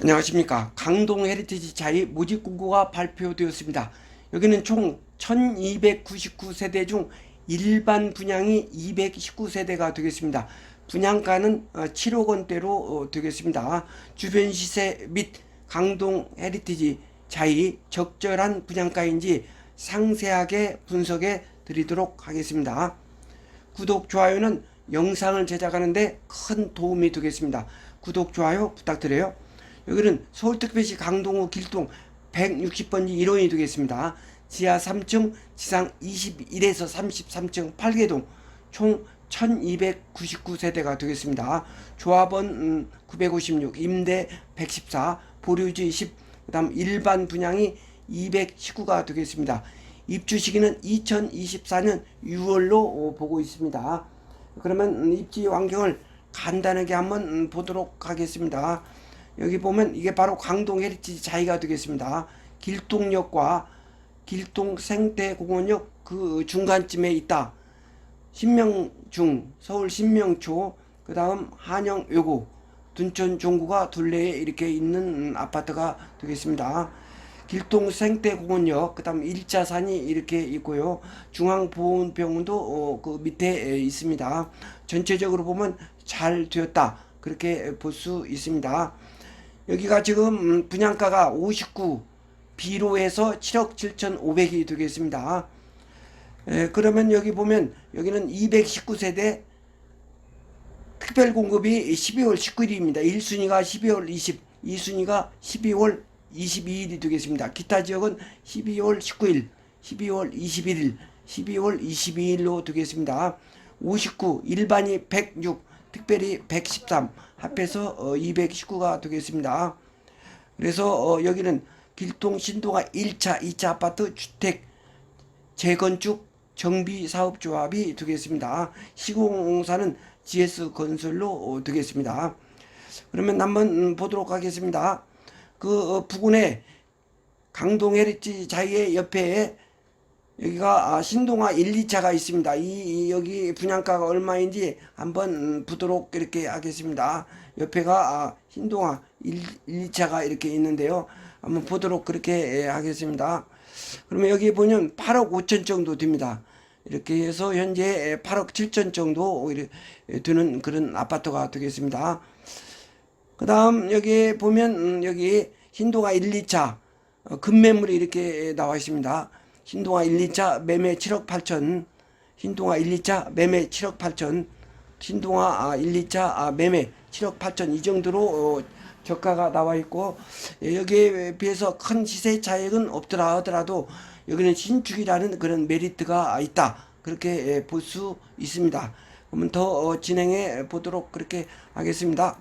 안녕하십니까. 강동 헤리티지 자리 모집 공고가 발표되었습니다. 여기는 총 1299세대 중 일반 분양이 219세대가 되겠습니다. 분양가는 어, 7억 원대로 어, 되겠습니다. 주변 시세 및 강동 헤리티지 자이 적절한 분양가인지 상세하게 분석해 드리도록 하겠습니다. 구독, 좋아요는 영상을 제작하는데 큰 도움이 되겠습니다. 구독, 좋아요 부탁드려요. 여기는 서울특별시 강동구 길동 160번지 1호인이 되겠습니다. 지하 3층, 지상 21에서 33층 8개동 총 1299세대가 되겠습니다. 조합원 음, 956, 임대 114, 보류지 10, 그 다음 일반 분양이 219가 되겠습니다. 입주 시기는 2024년 6월로 보고 있습니다. 그러면 음, 입지 환경을 간단하게 한번 음, 보도록 하겠습니다. 여기 보면 이게 바로 강동 헤리티지 자이가 되겠습니다. 길동역과 길동 생태공원역 그 중간쯤에 있다. 신명중, 서울 신명초, 그 다음 한영여고, 둔촌 종구가 둘레에 이렇게 있는 음, 아파트가 되겠습니다. 길동 생태공원역, 그 다음 일자산이 이렇게 있고요. 중앙보건병원도 어, 그 밑에 에, 있습니다. 전체적으로 보면 잘 되었다. 그렇게 볼 수 있습니다. 여기가 지금 음, 분양가가 59, 비로에서 7억 7,500이 되겠습니다. 에, 그러면 여기 보면 여기는 219세대 특별 공급이 12월 19일입니다. 1순위가 12월 20, 2순위가 12월 22일이 되겠습니다. 기타 지역은 12월 19일, 12월 21일, 12월 22일로 되겠습니다. 59, 일반이 106, 특별히 113, 합해서 어, 219가 되겠습니다. 그래서 어, 여기는 길동 신도가 1차, 2차 아파트 주택 재건축 정비 사업 조합이 되겠습니다. 시공사는 GS 건설로 어, 되겠습니다. 그러면 한번 음, 보도록 하겠습니다. 그 어, 부근에 강동 헤리티 자이의 옆에 여기가 아, 신동아 1, 2차가 있습니다. 이, 이 여기 분양가가 얼마인지 한번 음, 보도록 이렇게 하겠습니다. 옆에가 아, 신동아 1, 2차가 이렇게 있는데요. 한번 보도록 그렇게 예, 하겠습니다. 그러면 여기 보면 8억 5천 정도 됩니다. 이렇게 해서 현재 8억 7천 정도 되는 그런 아파트가 되겠습니다. 그 다음 여기 보면 음, 여기 신도가 1, 2차 어, 급매물이 이렇게 나와 있습니다. 신동아 1, 2차 매매 7억 8천, 신동아 1, 2차 매매 7억 8천, 신동아 아, 1, 2차 아, 매매 7억 8천 이 정도로 어, 저가가 나와 있고 예, 여기에 비해서 큰 시세 차익은 없더라 하더라도 여기는 신축이라는 그런 메리트가 있다 그렇게 예, 볼수 있습니다. 그러면 더 어, 진행해 보도록 그렇게 하겠습니다.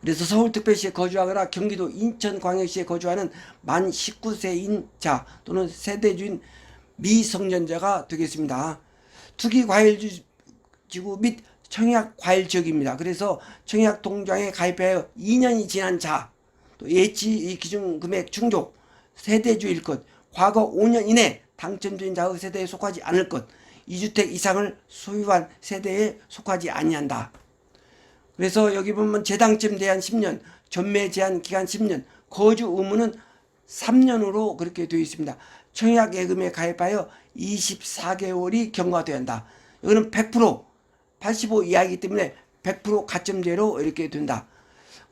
그래서 서울특별시에 거주하거나 경기도 인천광역시에 거주하는 만 19세인 자 또는 세대주인 미성년자가 되겠습니다. 투기과일지구 및 청약과일지역입니다. 그래서 청약통장에 가입하여 2년이 지난 자, 또 예치 기준 금액 충족, 세대주일 것, 과거 5년 이내 당첨된 자의 세대에 속하지 않을 것, 2주택 이상을 소유한 세대에 속하지 아니한다. 그래서 여기 보면 재당첨 대한 10년, 전매 제한 기간 10년, 거주 의무는 3년으로 그렇게 되어 있습니다. 청약 예금에 가입하여 24개월이 경과돼야 한다. 이거는 100% 85 이하이기 때문에 100% 가점제로 이렇게 된다.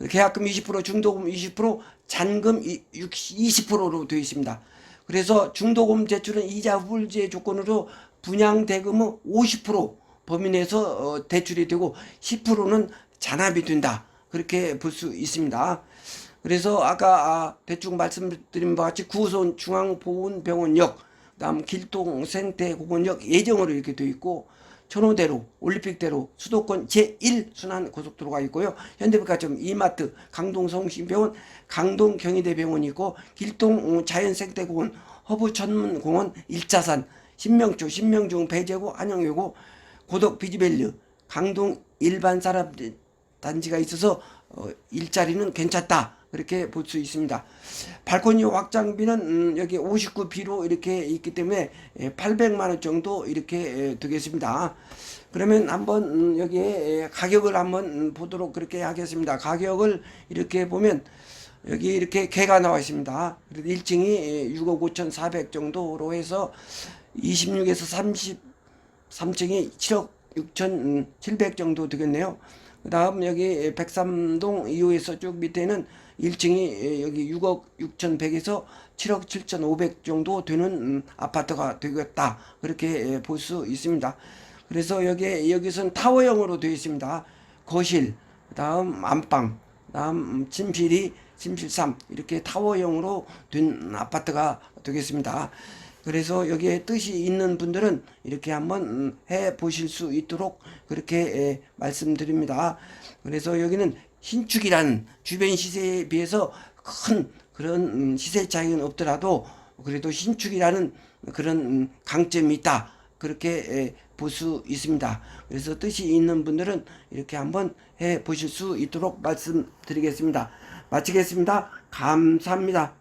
계약금 20%, 중도금 20%, 잔금 20%로 되어 있습니다. 그래서 중도금 제출은 이자 후불제 조건으로 분양 대금 은 50% 범위 내에서 어, 대출이 되고 10%는 잔압이 된다. 그렇게 볼 수 있습니다. 그래서 아까 아, 대충 말씀드린 바와 같이 구선 중앙보건병원역, 그다음 길동 생태공원역 예정으로 이렇게 되어 있고 천호대로, 올림픽대로, 수도권 제1순환 고속도로가 있고요. 현대백화점, 이마트, 강동성심병원, 강동경희대병원이 있고 길동 자연생태공원, 허브천문공원, 일자산, 신명초, 신명중, 배제구, 한영여고, 고덕 비지밸류, 강동 일반 사람 단지가 있어서 어, 일자리는 괜찮다. 그렇게 볼 수 있습니다. 발코니 확장비는 음, 여기 59B로 이렇게 있기 때문에 800만 원 정도 이렇게 에, 되겠습니다. 그러면 한번 음, 여기에 가격을 한번 음, 보도록 그렇게 하겠습니다. 가격을 이렇게 보면 여기 이렇게 개가 나와 있습니다. 그래서 1층이 6억 5,400 정도로 해서 26에서 33층이 7억 6,700 정도 되겠네요. 그 다음 여기 103동 2호에서 쭉 밑에는 1층이 여기 6억 6,100에서 7억 7,500 정도 되는 음, 아파트가 되겠다. 그렇게 볼 수 있습니다. 그래서 여기 여기선 타워형으로 되어 있습니다. 거실, 그 다음 안방, 그 다음 침실이 침실 3 이렇게 타워형으로 된 아파트가 되겠습니다. 그래서 여기에 뜻이 있는 분들은 이렇게 한번 음, 해 보실 수 있도록 그렇게 에, 말씀드립니다. 그래서 여기는 신축이라는 주변 시세에 비해서 큰 그런 음, 시세 차이는 없더라도 그래도 신축이라는 그런 음, 강점이 있다. 그렇게 볼 수 있습니다. 그래서 뜻이 있는 분들은 이렇게 한번 해 보실 수 있도록 말씀드리겠습니다. 마치겠습니다. 감사합니다.